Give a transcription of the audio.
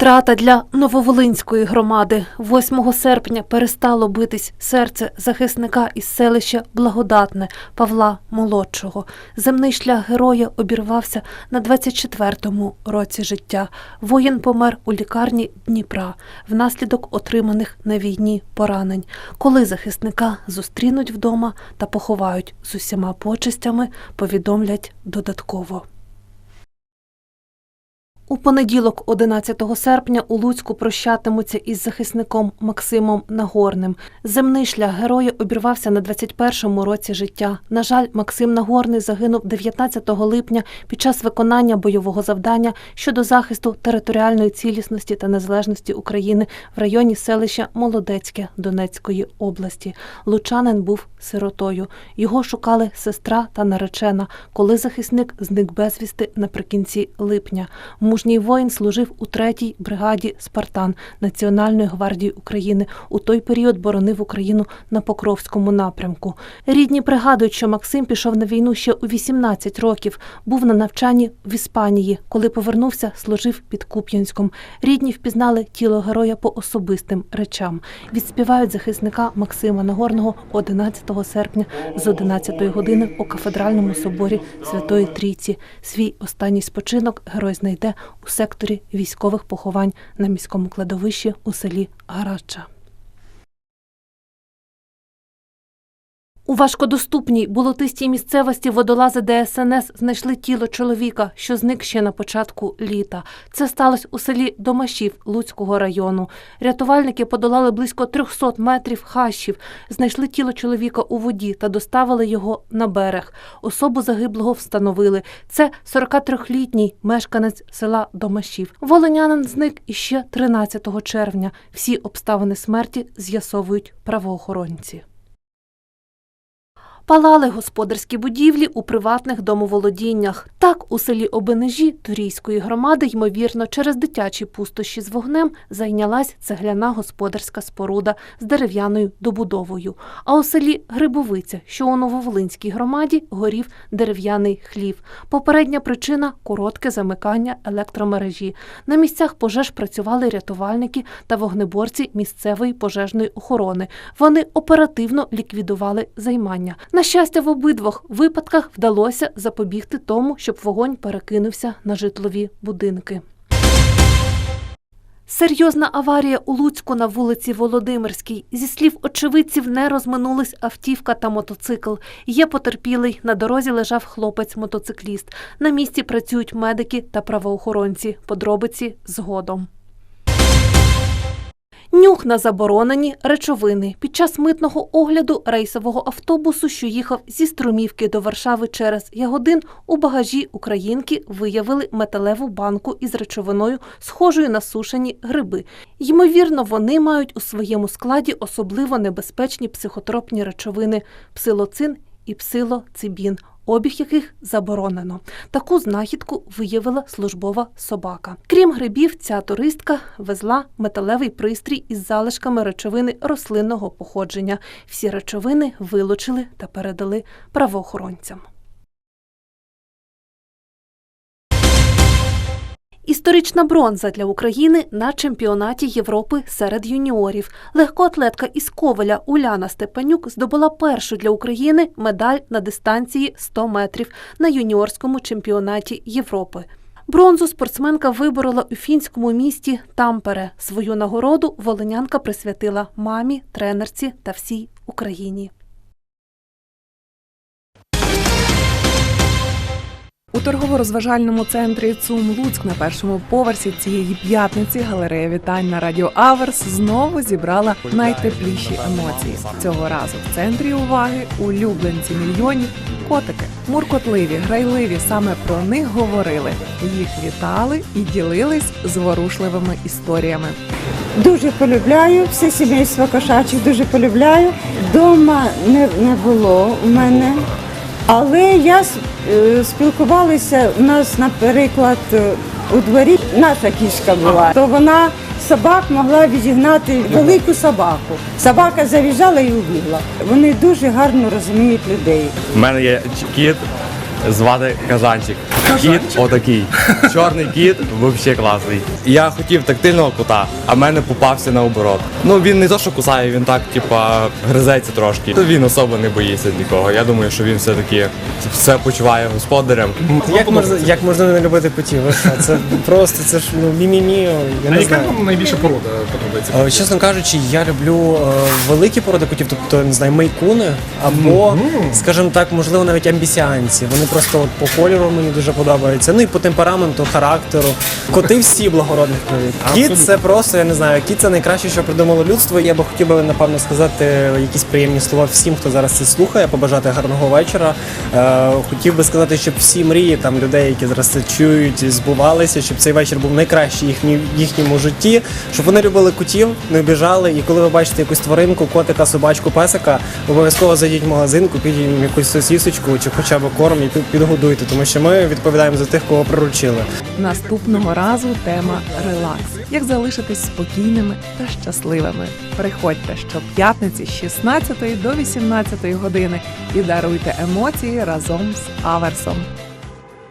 Втрата для Нововолинської громади 8 серпня перестало битись серце захисника із селища Благодатне Павла Молодшого. Земний шлях героя обірвався на 24-му році життя. Воїн помер у лікарні Дніпра внаслідок отриманих на війні поранень. Коли захисника зустрінуть вдома та поховають з усіма почестями, повідомлять додатково. У понеділок, 11 серпня, у Луцьку прощатимуться із захисником Максимом Нагорним. Земний шлях героя обірвався на 21-му році життя. На жаль, Максим Нагорний загинув 19 липня під час виконання бойового завдання щодо захисту територіальної цілісності та незалежності України в районі селища Молодецьке Донецької області. Лучанин був сиротою. Його шукали сестра та наречена, коли захисник зник безвісти наприкінці липня. Мужній воїн служив у 3-й бригаді Спартан Національної гвардії України. У той період боронив Україну на Покровському напрямку. Рідні пригадують, що Максим пішов на війну ще у 18 років. Був на навчанні в Іспанії. Коли повернувся, служив під Куп'янськом. Рідні впізнали тіло героя по особистим речам. Відспівають захисника Максима Нагорного 11 серпня з 11 години у кафедральному соборі Святої Трійці. Свій останній спочинок герой знайде у секторі військових поховань на міському кладовищі у селі Гарача. У важкодоступній болотистій місцевості водолази ДСНС знайшли тіло чоловіка, що зник ще на початку літа. Це сталося у селі Домашів Луцького району. Рятувальники подолали близько 300 метрів хащів, знайшли тіло чоловіка у воді та доставили його на берег. Особу загиблого встановили. Це 43-літній мешканець села Домашів. Волинянин зник іще 13 червня. Всі обставини смерті з'ясовують правоохоронці. Палали господарські будівлі у приватних домоволодіннях. Так, у селі Обенежі Турійської громади, ймовірно, через дитячі пустощі з вогнем зайнялась цегляна господарська споруда з дерев'яною добудовою. А у селі Грибовиця, що у Нововолинській громаді, горів дерев'яний хлів. Попередня причина коротке замикання електромережі. На місцях пожеж працювали рятувальники та вогнеборці місцевої пожежної охорони. Вони оперативно ліквідували займання. На щастя, в обидвох випадках вдалося запобігти тому, щоб вогонь перекинувся на житлові будинки. Серйозна аварія у Луцьку на вулиці Володимирській. Зі слів очевидців, не розминулись автівка та мотоцикл. Є потерпілий. На дорозі лежав хлопець-мотоцикліст. На місці працюють медики та правоохоронці. Подробиці згодом. Нюх на заборонені речовини. Під час митного огляду рейсового автобусу, що їхав зі Струмівки до Варшави через Ягодин, у багажі українки виявили металеву банку із речовиною, схожою на сушені гриби. Ймовірно, вони мають у своєму складі особливо небезпечні психотропні речовини псилоцин і псилоцибін, обіг яких заборонено. Таку знахідку виявила службова собака. Крім грибів, ця туристка везла металевий пристрій із залишками речовини рослинного походження. Всі речовини вилучили та передали правоохоронцям. Історична бронза для України на чемпіонаті Європи серед юніорів. Легкоатлетка із Ковеля Уляна Степанюк здобула першу для України медаль на дистанції 100 метрів на юніорському чемпіонаті Європи. Бронзу спортсменка виборола у фінському місті Тампере. Свою нагороду волинянка присвятила мамі, тренерці та всій Україні. У торгово-розважальному центрі ЦУМ Луцьк на першому поверсі цієї п'ятниці галерея вітань на радіо Аверс знову зібрала найтепліші емоції. Цього разу в центрі уваги улюбленці мільйонів котики. Муркотливі, грайливі саме про них говорили. Їх вітали і ділились зворушливими історіями. Дуже полюбляю все сімейство кошачих, дуже полюбляю. Дома не, не було у мене. Але я е, спілкувалася у нас, наприклад, е, у дворі наша кішка була, то вона собак могла відігнати велику собаку. Собака завіжала і убігла. Вони дуже гарно розуміють людей. У мене є кіт, звати Казанчик. Кіт отакий. Чорний кіт, взагалі класний. Я хотів тактильного кота, а в мене попався наоборот. Ну він не то, що кусає, він так, типа, гризеться трошки. То він особо не боїться нікого. Я думаю, що він все-таки все почуває господарем. Як можна, як можна не любити котів? Це просто це ж ну мімімі, я А не яка знаю. вам найбільша порода подобається? Е, Чесно кажучи, я люблю е, великі породи котів, тобто не знаю, мейкуни або, скажімо так, можливо, навіть амбісіанці. Вони просто от по кольору мені дуже подобаються. Ну і по темпераменту, характеру. Коти всі благородних кровів. Кіт це просто, я не знаю, кіт це найкраще, що придумало людство. Я би хотів би напевно сказати якісь приємні слова всім, хто зараз це слухає, побажати гарного вечора. Е, хотів би сказати, щоб всі мрії там людей, які зараз це чують, збувалися, щоб цей вечір був найкращий їхній в їхньому житті, щоб вони любили котів, не обіжали. І коли ви бачите якусь тваринку, котика, собачку, песика, обов'язково зайдіть в магазин, купіть їм якусь сосісочку чи хоча б корм і підгодуйте, тому що ми відповідаємо за тих, кого приручили. Наступного разу тема релакс. Як залишитись спокійними та щасливими. Приходьте щоп'ятниці з 16 до 18 години і даруйте емоції разом з Аверсом.